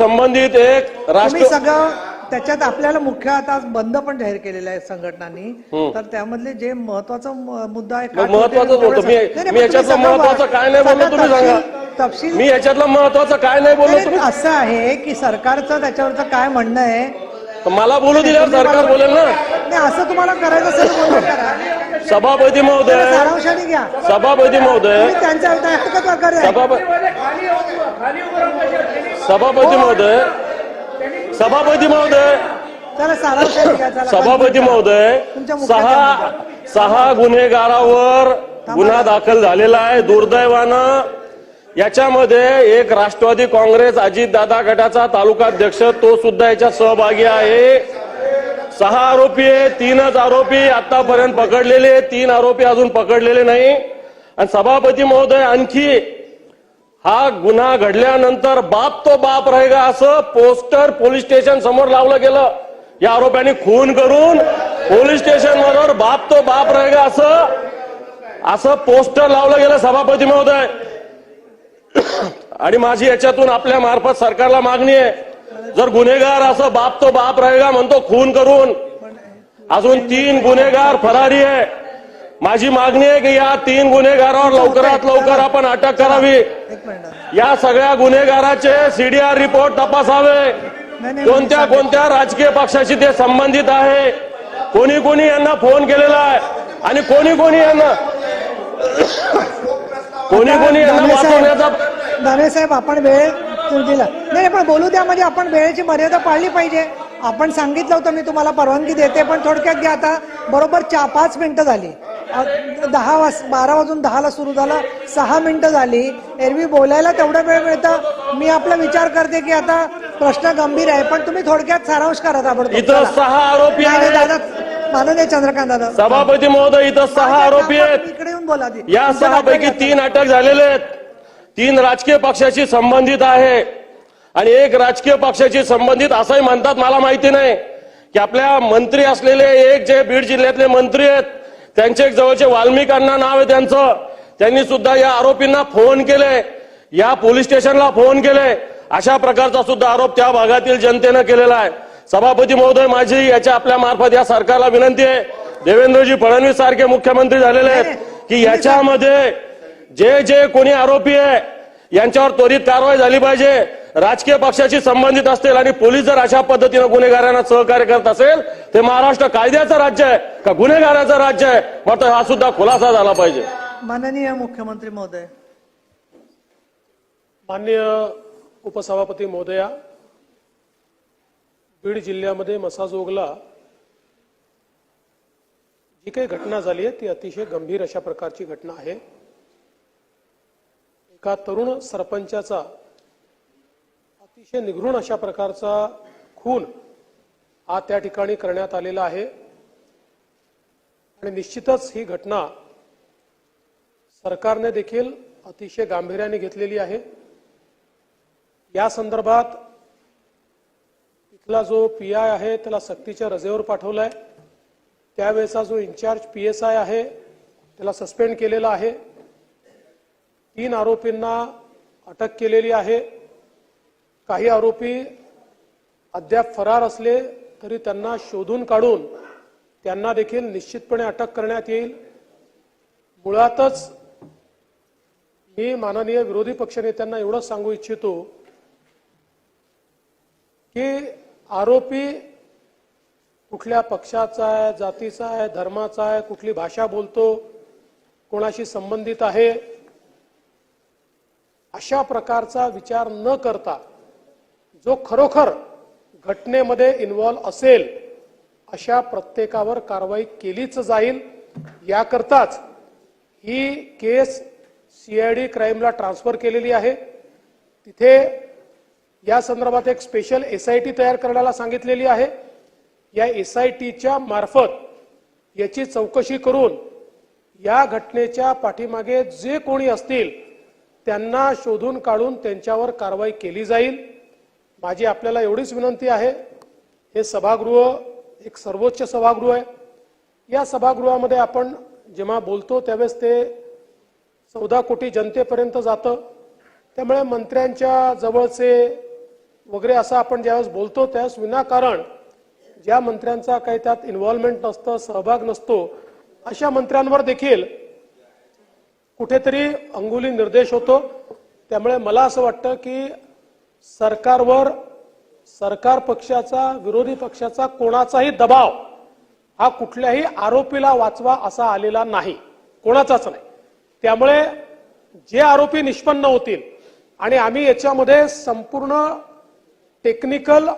संबंधित एक तुम्ही राष्ट्र सगळं त्याच्यात आपल्याला मुख्य आता आज बंद पण जाहीर केलेला आहे संघटनांनी. तर त्यामधले जे महत्त्वाचा मुद्दा आहे मग होतं. मी- मी याच्यातलं महत्वाचं वा- काय नाही बोललो तुम्ही सांगा. तपशील- मी याच्यातलं महत्वाचं काय नाही बोललो नाही, तुम्ही. असं आहे की सरकारचं त्याच्यावरचं काय म्हणणं आहे? तर मला बोलू दिल्यावर सरकार बोलेल ना. नाही असं तुम्हाला करायचं असेल तर करा. सभापती महोदय. सारांशाने घ्या. सभापती महोदय. तुम्ही त्यांच्या हक्क. सभापती सभापती महोदय. सभापती महोदय. सभापती महोदय सहा सहा गुन्हेगारावर गुन्हा दाखल झालेला आहे दुर्दैवानं. याच्यामध्ये एक राष्ट्रवादी काँग्रेस अजितदादा गटाचा तालुकाध्यक्ष तो सुद्धा याच्यात सहभागी आहे. सहा आरोपी आहे तीनच आरोपी आतापर्यंत पकडलेले तीन आरोपी अजून पकडलेले नाही. आणि सभापती महोदय आणखी हा गुन्हा घडल्यानंतर बाप तो बाप रहेगा असं पोस्टर पोलीस स्टेशन समोर लावलं गेलं. या आरोप्यांनी खून करून पोलीस स्टेशन वर बाप तो बाप रहेगा असं असं पोस्टर लावलं गेलं सभापती महोदय. आणि माझी याच्यातून आपल्या मार्फत सरकारला मागणी आहे. जर गुन्हेगार असं बाप तो बाप रहेगा म्हणतो खून करून अजून तीन गुन्हेगार फरारी आहे. माझी मागणी आहे की या तीन गुन्हेगारावर लवकरात लवकर आपण अटक करावी. या सगळ्या गुन्हेगाराचे सीडीआर रिपोर्ट तपासावे. कोणत्या कोणत्या राजकीय पक्षाशी ते संबंधित आहे? कोणी कोणी यांना फोन केलेला आहे? आणि कोणी कोणी यांना कोणी कोणी यांना वाचवण्याचा साहेब आपण वेळ दिला. नाही पण बोलू द्या म्हणजे आपण वेळेची मर्यादा पाळली पाहिजे. आपण सांगितलं होतं मी तुम्हाला परवानगी देते पण थोडक्यात घ्या आता. बरोबर चार पाच मिनिटं झाली. दहा वाज बारा वाजून दहाला सुरू झालं सहा मिनिटं झाली एरवी बोलायला तेवढा वेळ मिळतं मी आपला विचार करते की आता प्रश्न गंभीर आहे पण तुम्ही थोडक्यात सारांश करा ताबडतोब. इथं चला. सहा आरोपी नाही, नाही, आहेत दादा माननीय चंद्रकांत दादा सभापती महोदय इथं सहा आरोपी आहेत इकडे येऊन बोला आधी. या तुमच्या सहा पैकी दाखला घ्या. तीन अटक झालेले आहेत तीन राजकीय पक्षाशी संबंधित आहे आणि एक राजकीय पक्षाशी संबंधित असंही म्हणतात मला माहिती नाही की आपल्या मंत्री असलेले एक जे बीड जिल्ह्यातले मंत्री आहेत त्यांचे एक जवळचे वाल्मिकांना नाव आहे त्यांचं. त्यांनी सुद्धा या आरोपींना फोन केले या पोलीस स्टेशनला फोन केले अशा प्रकारचा सुद्धा आरोप त्या भागातील जनतेनं केलेला आहे. सभापती महोदय माझी याच्या आपल्या मार्फत या सरकारला विनंती आहे. देवेंद्रजी फडणवीस सारखे मुख्यमंत्री झालेले आहेत की याच्यामध्ये जे जे कोणी आरोपी आहे यांच्यावर त्वरित कारवाई झाली पाहिजे. राजकीय पक्षाशी संबंधित असतील आणि पोलीस जर अशा पद्धतीनं गुन्हेगारांना सहकार्य करत असेल ते महाराष्ट्र कायद्याचं राज्य आहे का गुन्हेगाराचं राज्य आहे? मात्र हा सुद्धा खुलासा झाला पाहिजे. माननीय मुख्यमंत्री महोदय. मान्य उपसभापती महोदया बीड जिल्ह्यामध्ये मसाजोगला जी काही घटना झाली आहे ती अतिशय गंभीर अशा प्रकारची घटना आहे. एका तरुण सरपंचाचा अतिशय निघृण अशा प्रकारचा खून हा त्या ठिकाणी करण्यात आलेला आहे. आणि निश्चितच ही घटना सरकारने देखील अतिशय गांभीर्याने घेतलेली आहे. या संदर्भात इथला जो पी आय आहे त्याला सक्तीच्या रजेवर पाठवलाय. त्यावेळेचा जो इन्चार्ज पी एस आय आहे त्याला सस्पेंड केलेला आहे. तीन आरोपींना अटक केलेली आहे. काही आरोपी अद्याप फरार असले तरी त्यांना शोधून काढून त्यांना देखील निश्चितपणे अटक करण्यात येईल. मुळातच मी माननीय विरोधी पक्षनेत्यांना एवढंच सांगू इच्छितो की आरोपी कुठल्या पक्षाचा आहे जातीचा आहे धर्माचा आहे कुठली भाषा बोलतो कोणाशी संबंधित आहे अशा प्रकारचा विचार न करता जो खरोखर घटनेमध्ये इन्व्हॉल्व असेल अशा प्रत्येकावर कारवाई केलीच जाईल. याकरताच ही केस सीआयडी क्राईमला ट्रान्सफर केलेली आहे. तिथे या संदर्भात एक स्पेशल एसआयटी तयार करण्याला सांगितलेली आहे. या एसआयटीच्या मार्फत याची चौकशी करून या घटनेच्या पाठीमागे जे कोणी असतील त्यांना शोधून काढून त्यांच्यावर कारवाई केली जाईल. माझी आपल्याला एवढीच विनंती आहे हे सभागृह एक सर्वोच्च सभागृह आहे. या सभागृहामध्ये आपण जेव्हा बोलतो त्यावेळेस ते चौदा कोटी जनतेपर्यंत जातं. त्यामुळे मंत्र्यांच्या जवळचे वगैरे असं आपण ज्यावेळेस बोलतो त्यावेळेस विनाकारण ज्या मंत्र्यांचा काही त्यात इन्व्हॉल्वमेंट नसतं सहभाग नसतो अशा मंत्र्यांवर देखील कुठेतरी अंगुली निर्देश होतो. त्यामुळे मला असं वाटतं की सरकारवर सरकार पक्षाचा विरोधी पक्षाचा कोणाचाही दबाव हा कुठल्याही आरोपीला वाचवा असा आलेला नाही. कोणाचाच नाही. त्यामुळे जे आरोपी निष्पन्न होतील आणि आम्ही याच्यामध्ये संपूर्ण टेक्निकल